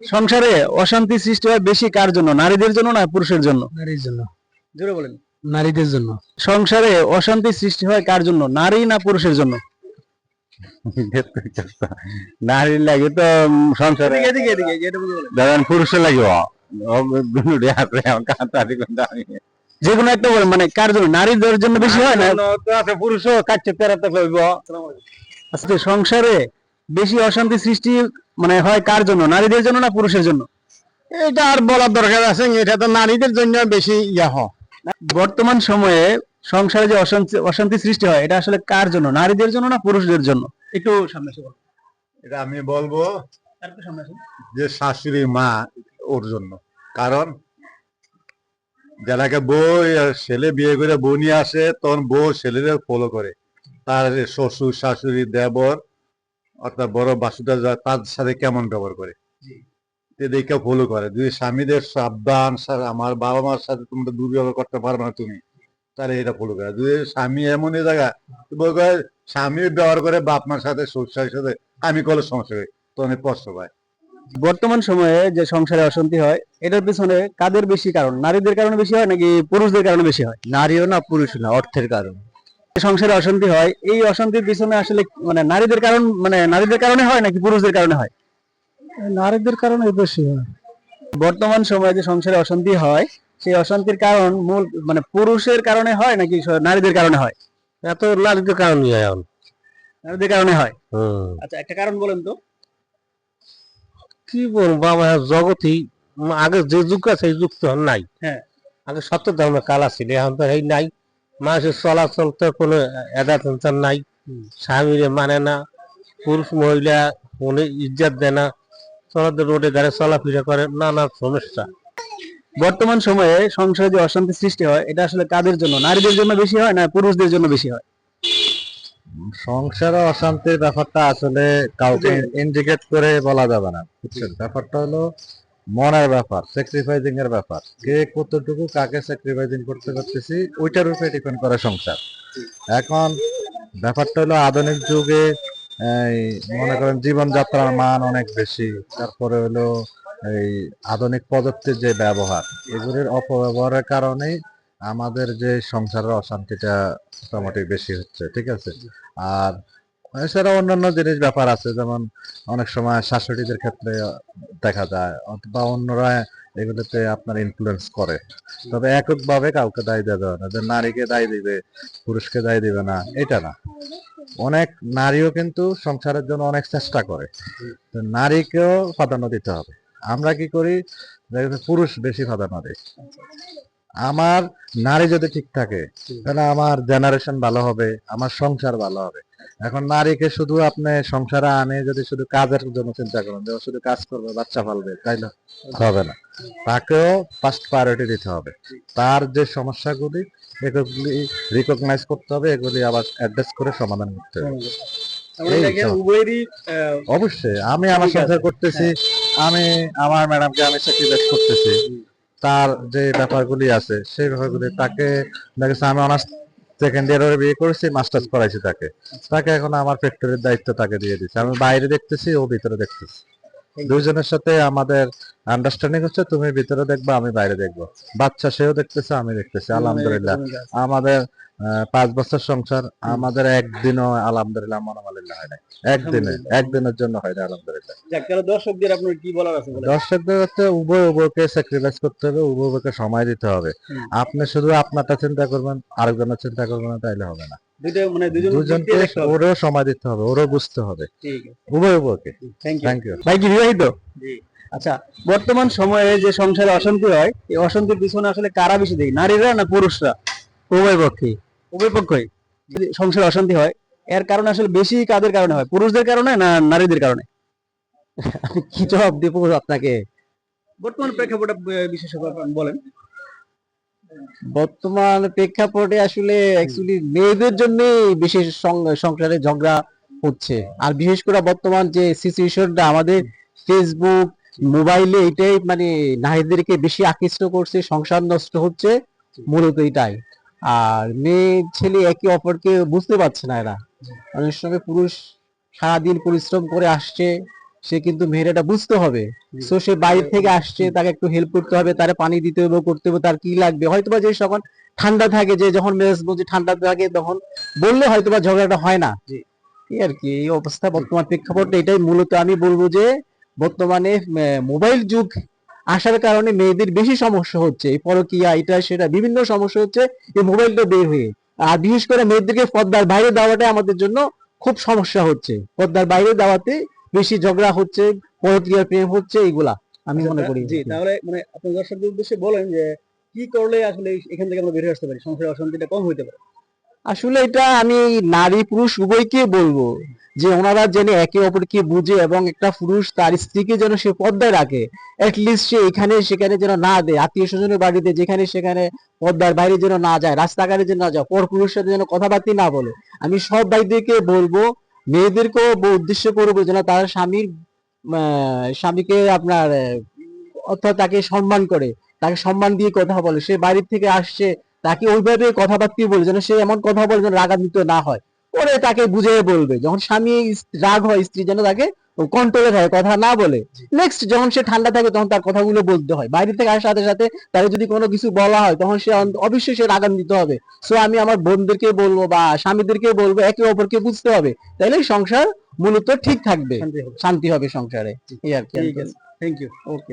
সংসারে অশান্তি সৃষ্টি হয় বেশি কার জন্য? নারীদের জন্য না পুরুষের জন্য? নারীর জন্য। জোরে বলেন। নারীদের জন্য। সংসারে অশান্তি সৃষ্টি হয় কার জন্য? নারী না পুরুষের জন্য? নারী লাগে তো সংসারে। ধরেন পুরুষের লাগিব। যে কোনো একটা বলেন মানে কার জন্য? নারীদের জন্য বেশি হয় না? পুরুষও তেরাতে লইব আচ্ছা সংসারে বেশি অশান্তি সৃষ্টি মানে হয় কার জন্য? নারীদের জন্য না পুরুষের জন্য? এটা আর বলার দরকার আছে এটা তো নারীদের জন্য বেশি ইয়া হয়। বর্তমান সময়ে সংসারে যে অশান্তি অশান্তি সৃষ্টি হয় এটা আসলে কার জন্য? নারীদের জন্য না পুরুষদের জন্য? একটু সামনে এসে এটা আমি বলব। যে শাশুড়ি মা ওর জন্য। কারণ যারাকে বউ ছেলে বিয়ে করে বউ নিয়ে আসে তখন বউ ছেলেদের ফলো করে। তার শ্বশুর শাশুড়ি দেবর অর্থাৎ বড় বাসুদা যা- তার সাথে কেমন ব্যবহার করে? দেখে ফলো করে। যদি স্বামীদের সাবধান আমার বাবা মার সাথে তোমরা দুর্ব্যবহার করতে পারবে না তুমি তাহলে এটা ফলো করে। যদি স্বামী এমন জায়গা স্বামী ব্যবহার করে বাপ মার সাথে শ্বশুরের সাথে আমি করলে সমস্যা হয় তখন কষ্ট পায়। বর্তমান সময়ে যে সংসারে অশান্তি হয় এটার পিছনে কাদের বেশি কারণ? নারীদের কারণে বেশি হয় নাকি পুরুষদের কারণে বেশি হয়? নারীও না পুরুষ না অর্থের কারণ। সংসারে অশান্তি হয় এই অশান্তির পিছনে আসলে মানে নারীদের কারণ মানে নারীদের কারণে হয় নাকি পুরুষদের কারণে হয়? নারীদের কারণে বেশি হয়। বর্তমান সময়ে যে সংসারে অশান্তি হয় সেই অশান্তির কারণ মূল মানে পুরুষের কারণে হয় নাকি নারীদের কারণে হয়? এত নারীদের কারণ এখন। নারীদের কারণে হয়? আচ্ছা একটা কারণ বলেন তো। কি বলব আমার জগতই আগে যে যুগ আছে সেই যুগ তো নাই। হ্যাঁ। আগে সত্য ধর্মের কালা ছিল এখন তো এই নাই। মানুষের চলাচল তো কোনো এদা টেনশন নাই। স্বামীরে মানে না পুরুষ মহিলা কোনো ইজ্জত দেয় না চলাতে রোডে ধারে চলাফেরা করে নানা সমস্যা। বর্তমান সময়ে সংসারে যে অশান্তি সৃষ্টি হয় এটা আসলে কাদের জন্য? নারীদের জন্য বেশি হয় না পুরুষদের জন্য বেশি হয়? সংসারে অশান্তির ব্যাপারটা আসলে কাউকে ইন্ডিকেট করে বলা যাবে না ব্যাপারটা হলো মনের ব্যাপার স্যাক্রিফাইজিং এর ব্যাপার। কে কতটুকু কাকে স্যাক্রিফাইজিং করতে পারতেছি, ওইটার উপরে ডিপেন্ড করে সংসার। এখন ব্যাপারটা হলো আধুনিক যুগে মনে করেন জীবনযাত্রার মান অনেক বেশি, তারপরে হলো এই আধুনিক প্রযুক্তির যে ব্যবহার, এগুলির অপব্যবহারের কারণেই আমাদের যে সংসারের অশান্তিটা মোটামুটি বেশি হচ্ছে, ঠিক আছে? আর এছাড়া অন্যান্য জিনিস ব্যাপার আছে, যেমন অনেক সময় শাশুড়িদের ক্ষেত্রে দেখা যায়, অথবা অন্যরা এগুলোতে আপনার ইনফ্লুয়েন্স করে। তবে এককভাবে কাউকে দায় দেওয়া যাবে না, যে নারীকে দায় দিবে, পুরুষকে দায় দিবে না, এটা না। অনেক নারীও কিন্তু সংসারের জন্য অনেক চেষ্টা করে, তো নারীকেও প্রাধান্য দিতে হবে। আমরা কি করি পুরুষ বেশি প্রাধান্য দেয়। আমার নারী যদি ঠিক থাকে, তাহলে আমার জেনারেশন ভালো হবে, আমার সংসার ভালো হবে। এখন নারীকে শুধু আপনি সংসারে আনে যদি শুধু কাজের জন্য চিন্তা করেন যে শুধু কাজ করবে বাচ্চা পালবে তাইলে হবে না। তাকেও ফার্স্ট প্রায়োরিটি দিতে হবে। তার যে সমস্যাগুলি এগুলি রিকগনাইজ করতে হবে এগুলি আবার অ্যাড্রেস করে সমাধান করতে হবে। অবশ্যই আমি আমার সংসার করতেছি আমি আমার ম্যাডামকে আমি স্যাক্রিফাইস করতেছি। তার যে ব্যাপারগুলি আছে সেই ব্যাপারগুলি তাকে দেখেছে আমি অনার্স সেকেন্ড ইয়ারে বিয়ে করেছি মাস্টার্স করাইছি তাকে। তাকে এখন আমার ফ্যাক্টরির দায়িত্ব তাকে দিয়ে দিচ্ছি। আমি বাইরে দেখতেছি ও ভিতরে দেখতেছি। দুইজনের সাথে আমাদের আন্ডারস্ট্যান্ডিং হচ্ছে তুমি ভিতরে দেখবা আমি বাইরে দেখব। বাচ্চা সেও দেখতেছে আমি দেখতেছি। আলহামদুলিল্লাহ। আমাদের পাঁচ বছর সংসার আমাদের একদিনও আলহামদুলিল্লাহ মনোমালিল্য হয় না একদিনে একদিনের জন্য হয় না আলহামদুলিল্লাহ। দর্শকদের আপনার কি বলার আছে দর্শকদের হচ্ছে উভয় উভয়কে স্যাক্রিফাইস করতে হবে উভয় উভয়কে সময় দিতে হবে। আপনি শুধু আপনারটা চিন্তা করবেন আরেকজনের চিন্তা করবেন তাইলে হবে না। দুইটা দুজন দুজনকে ওরও সময় দিতে হবে ওরও বুঝতে হবে। উভয় উভয়কে। থ্যাংক ইউ থ্যাংক ইউ ভাই কি বিবাহিত? আচ্ছা বর্তমান সময়ে যে সংসারে অশান্তি হয় এই অশান্তির পিছনে আসলে কারা বেশি দেয় নারীরা না পুরুষরা? উভয় পক্ষে উভয় পক্ষই যদি সংসারে অশান্তি হয়, এর কারণে আসলে বেশি কাদের কারণে হয়? পুরুষদের কারণে না নারীদের কারণে? আমি কি জবাব দেবো আপনাকে? বর্তমান প্রেক্ষাপটে বিশেষ বলেন। বর্তমান প্রেক্ষাপটে আসলে অ্যাকচুয়ালি মেয়েদের জন্য বিশেষ সংসারে ঝগড়া হচ্ছে। আর বিশেষ করে বর্তমান যে সিচুয়েশনটা আমাদের ফেসবুক মোবাইলে এটাই মানে নারীদেরকে বেশি আকৃষ্ট করছে, সংসার নষ্ট হচ্ছে, মূলত এটাই। আর মেয়ে ছেলে একে অপরকে বুঝতে পারছে না এরা অনেক সময় পুরুষ সারাদিন পরিশ্রম করে আসছে সে কিন্তু মেয়ের এটা বুঝতে হবে। সো সে বাইরে থেকে আসছে তাকে একটু হেল্প করতে হবে তারে পানি দিতে হবে করতে হবে তার কি লাগবে হয়তোবা যে যখন ঠান্ডা থাকে যে যখন মেজাজ বলছে ঠান্ডা থাকে তখন বললে হয়তো বা ঝগড়াটা হয় না। এই আর কি এই অবস্থা বর্তমান প্রেক্ষাপটে এটাই মূলত আমি বলব যে বর্তমানে মোবাইল যুগ আসার কারণে মেয়েদের বেশি সমস্যা হচ্ছে। এই পরকিয়া এটা সেটা বিভিন্ন সমস্যা হচ্ছে এই মোবাইলটা বের হয়ে। আর বিশেষ করে মেয়েদেরকে পর্দার বাইরে দেওয়াটাই আমাদের জন্য খুব সমস্যা হচ্ছে। পর্দার বাইরে দেওয়াতে বেশি ঝগড়া হচ্ছে পরকিয়ার প্রেম হচ্ছে এইগুলা আমি মনে করি। জি তাহলে মানে আপনি দর্শকদের উদ্দেশ্যে বলেন যে কি করলে আসলে এখান থেকে আমরা বেরিয়ে আসতে পারি? সংসারের অশান্তিটা কম হইতে পারে। আসলে এটা আমি নারী পুরুষ উভয়কে বলব। যে ওনারা যেন একে অপরকে বুঝে এবং একটা পুরুষ তার স্ত্রীকে যেন সে পর্দায় রাখে লিস্ট সে এখানে সেখানে যেন না দেয়, আত্মীয় স্বজনের বাড়িতে যেখানে সেখানে পর্দার বাইরে যেন না যায়, রাস্তাঘাটে যেন না যায় পর পুরুষের সাথে যেন কথাবার্তা না বলে। আমি সব ভাইদেরকে বলব, মেয়েদেরকেও উদ্দেশ্য করব যেন তার স্বামীর স্বামীকে আপনার, অর্থাৎ তাকে সম্মান করে, তাকে সম্মান দিয়ে কথা বলে। সে বাড়ির থেকে আসছে, তাকে ওইভাবে কথাবার্তা বলে যেন সে এমন কথা বলে যেন রাগান্বিত না হয়। পরে তাকে বুঝিয়ে বলবে। যখন স্বামী রাগ হয় স্ত্রী যেন তাকে কন্ট্রোলে থাকে কথা না বলে। নেক্সট যখন সে ঠান্ডা থাকে তখন তার কথাগুলো বলতে হয়। বাইরে থেকে আসার সাথে সাথে তাকে যদি কোনো কিছু বলা হয় তখন সে অবশ্যই সে রাগান্বিত হবে। সো আমি আমার বোনদেরকে বলব বা স্বামীদেরকে বলব একে অপরকে বুঝতে হবে। তাইলে সংসার মূলত ঠিক থাকবে। শান্তি হবে। সংসারে। এই আর কি ঠিক আছে। Thank you okay